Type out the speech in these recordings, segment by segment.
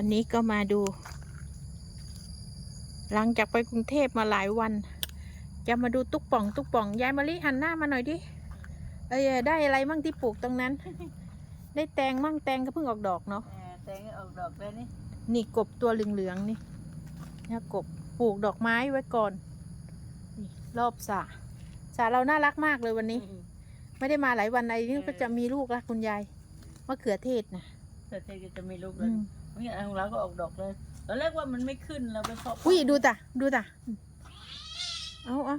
วันนี้ก็มาดู หลังจากไปกรุงเทพมาหลายวัน จะมาดูตุ๊กป่อง ตุ๊กป่อง ยายมะลิหันหน้ามาหน่อยดิ เอ้ยได้อะไรมั่งที่ปลูกตรงนั้น ได้แตงมั่งแตงก็เพิ่งออกดอกเนาะแหมแตงออกดอกแล้วนี่ นี่กบตัวเหลืองๆนี่เนี่ยกบปลูกดอกไม้ไว้ก่อนนี่รอบสระสระเราน่ารักมากเลยวันนี้ ไม่ได้มาหลายวันในนี่ก็จะมีลูกละคุณยายมะเขือเทศนะแต่เทก็จะมีลูกอืแล้ว มนี่ของเราก็ออกดอกเลยตอนแรกว่ามันไม่ขึ้นเราไปเพาะอุ้ยดูตะดูตะเอาเอา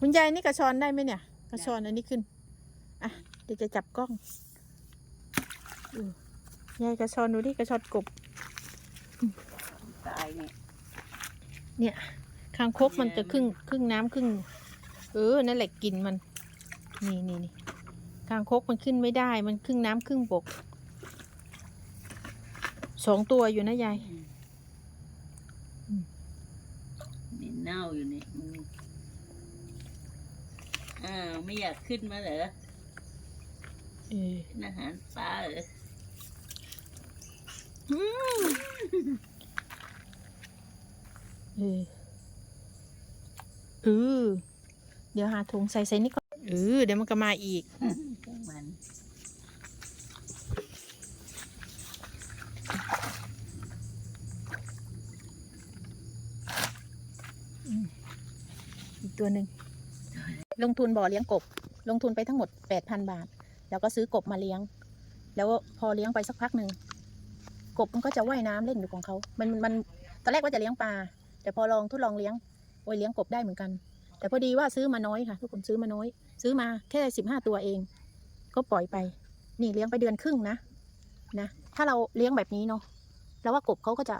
คุณยายนี่กระชอนได้ไหมเนี่ย กระชอนอันนี้ขึ้นอะเดี๋ยวจะจับกล้องดูยายกระชอนดูดิกระชอนกบตายเนี่ยเนี่ยคางคกมันจะครึ่งครึ่งน้ำครึ่งเออนั่นแหละกลินมัน นี่นี่นี่คางคกมันขึ้นไม่ได้มันครึ่งน้ำครึ่งบก สองตัวอยู่นะยายอืมนี่เน่าอยู่นี่อืมอ้าวไม่อยากขึ้นมาเหรอเออเป็นอาหารปลาเหรออืมเออเออเดี๋ยวหาถุงใส่ใส่นี่ก่อนเออเดี๋ยวมันก็มาอีก แกงมัน อีก ตัวหนึ่งลงทุนบ่อเลี้ยงกบ ลงทุนไปทั้งหมดแปดพันบาท แล้วก็ซื้อกบมาเลี้ยง แล้วพอเลี้ยงไปสักพักหนึ่งกบมันก็จะว่ายน้ำเล่นอยู่ของเขา มันมันตอนแรกว่าจะเลี้ยงปลา แต่พอลองทดลองเลี้ยงโอ้ยเลี้ยงกบได้เหมือนกัน แต่พอดีว่าซื้อมาน้อยค่ะ ทุกคนซื้อมาน้อย ซื้อมาแค่สิบห้าตัวเอง ก็ปล่อยไป นี่เลี้ยงไปเดือนครึ่งนะนะ ถ้าเราเลี้ยงแบบนี้เนาะแล้วว่ากบเขาก็จะ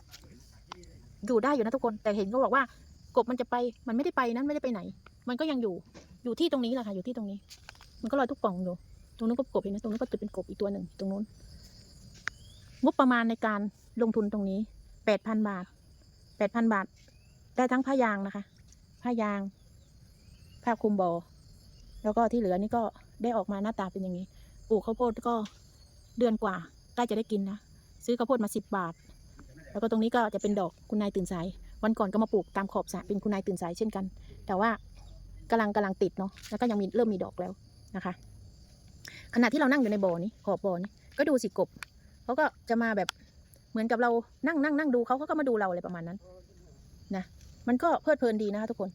อยู่ได้อยู่นะทุกคน แต่เห็นเขาบอกว่า กบมันจะไป มันไม่ได้ไปนั้นไม่ได้ไปไหน มันก็ยังอยู่ อยู่ที่ตรงนี้แหละค่ะ อยู่ที่ตรงนี้ มันก็ลอยทุกป่องอยู่ ตรงนู้นก็กบเห็นไหมตรงนู้นก็จะเป็นกบอีกตัวหนึ่งตรงนู้น งบประมาณในการลงทุนตรงนี้แปดพันบาทแปดพันบาท ได้ทั้งผ้ายางนะคะ ผ้ายาง ผ้าคลุมบอ แล้วก็ที่เหลือนี่ก็ได้ออกมาหน้าตาเป็นอย่างนี้ ปลูกข้าวโพดก็เดือนกว่าใกล้จะได้กินนะ ซื้อข้าวโพดมาสิบบาท แล้วก็ตรงนี้ก็จะเป็นดอกคุณนายตื่นสาย วันก่อนก็มาปลูกตามขอบสระเป็นคุณนายตื่นสายเช่นกัน แต่ว่ากำลังกำลังติดเนาะแล้วก็ยังมีเริ่มมีดอกแล้วนะคะ ขณะที่เรานั่งอยู่ในบ่อนี้ขอบบ่อนี้ก็ดูสิกบเขาก็จะมาแบบเหมือนกับเรานั่งนั่งนั่งดูเขาเขาก็มาดูเราอะไรประมาณนั้นนะมันก็เพลิดเพลินดีนะคะทุกคน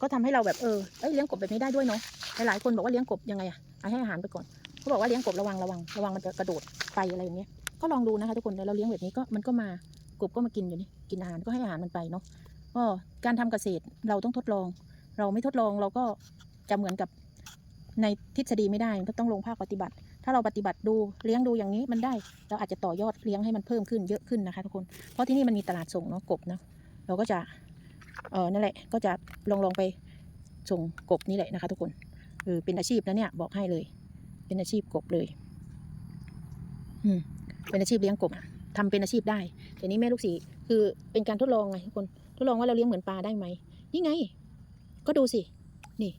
ก็ทำให้เราแบบเออเอ้ยเลี้ยงกบแบบนี้ได้ด้วยเนาะหลายๆคนบอกว่าเลี้ยงกบยังไงอะให้อาหารไปก่อนเขาบอกว่าเลี้ยงกบระวังระวังระวังมันจะกระโดดไปอะไรอย่างเงี้ยก็ลองดูนะคะทุกคนเดี๋ยวเราเลี้ยงแบบนี้ก็มันก็มา กบก็มากินอยู่นี่กินอาหารก็ให้อาหารมันไปเนาะก็การทำเกษตรเราต้องทดลอง เราไม่ทดลองเราก็จะเหมือนกับในทฤษฎีไม่ได้ก็ต้องลงภาคปฏิบัติ ถ้าเราปฏิบัติดูเลี้ยงดูอย่างนี้มันได้ เราอาจจะต่อยอดเลี้ยงให้มันเพิ่มขึ้นเยอะขึ้นนะคะทุกคนเพราะที่นี่มันมีตลาดส่งเนาะกบเนาะเราก็จะเออนั่นแหละก็จะลองลองไปส่งกบนี่แหละนะคะ ทุกคนเออเป็นอาชีพนะเนี่ยบอกให้เลย เป็นอาชีพกบเลย อืมเป็นอาชีพเลี้ยงกบอะ ทำเป็นอาชีพได้แต่นี้แม่ลูกสีคือเป็นการทดลองไงทุกคนทดลองว่าเราเลี้ยงเหมือนปลาได้ไหมนี่ไง ก็ดูสินี่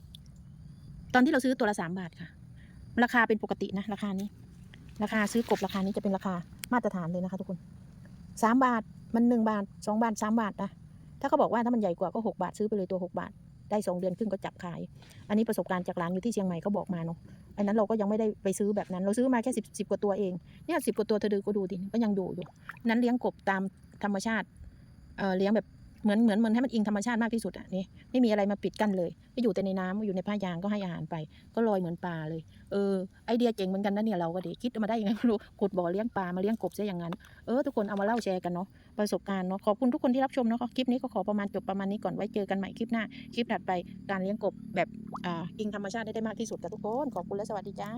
ตอนที่เราซื้อตัวละสามบาทค่ะ ราคาเป็นปกตินะ ราคานี้ ราคาซื้อกบราคานี้จะเป็นราคามาตรฐานเลยนะคะ ทุกคนสามบาทมันหนึ่งบาทสองบาทสามบาทนะถ้าเขาบอกว่าถ้ามันใหญ่กว่าก็หกบาทซื้อไปเลยตัวหกบาท ได้สองเดือนครึ่งก็จับขาย อันนี้ประสบการณ์จากร้านอยู่ที่เชียงใหม่เขาบอกมาเนาะอันนั้นเราก็ยังไม่ได้ไปซื้อแบบนั้น เราซื้อมาแค่สิบสิบกว่าตัวเองเนี่ยสิบกว่าตัวเธอดูก็ดูดิก็ยังอยู่อยู่นั้นเลี้ยงกบตามธรรมชาติเออเลี้ยงแบบ เหมือนเหมือนเหมือนให้มันอิงธรรมชาติมากที่สุดอะนี่ไม่มีอะไรมาปิดกั้นเลยก็อยู่แต่ในน้ำอยู่ในผ้ายางก็ให้อาหารไป ก็ลอยเหมือนปลาเลยเออไอเดียเจ๋งเหมือนกันนะเนี่ยเราก็ดีคิดมาได้ยังไงไม่รู้ขุดบ่อเลี้ยงปลามาเลี้ยงกบซะอย่างนั้นเออทุกคนเอามาเล่าแชร์กันเนาะประสบการณ์เนาะขอบคุณทุกคนที่รับชมเนาะคลิปนี้ก็ขอประมาณจบประมาณนี้ก่อนไว้เจอกันใหม่คลิปหน้าคลิปถัดไปการเลี้ยงกบแบบอ่าอิงธรรมชาติได้ได้มากที่สุดกับทุกคนขอบคุณและสวัสดีจ้า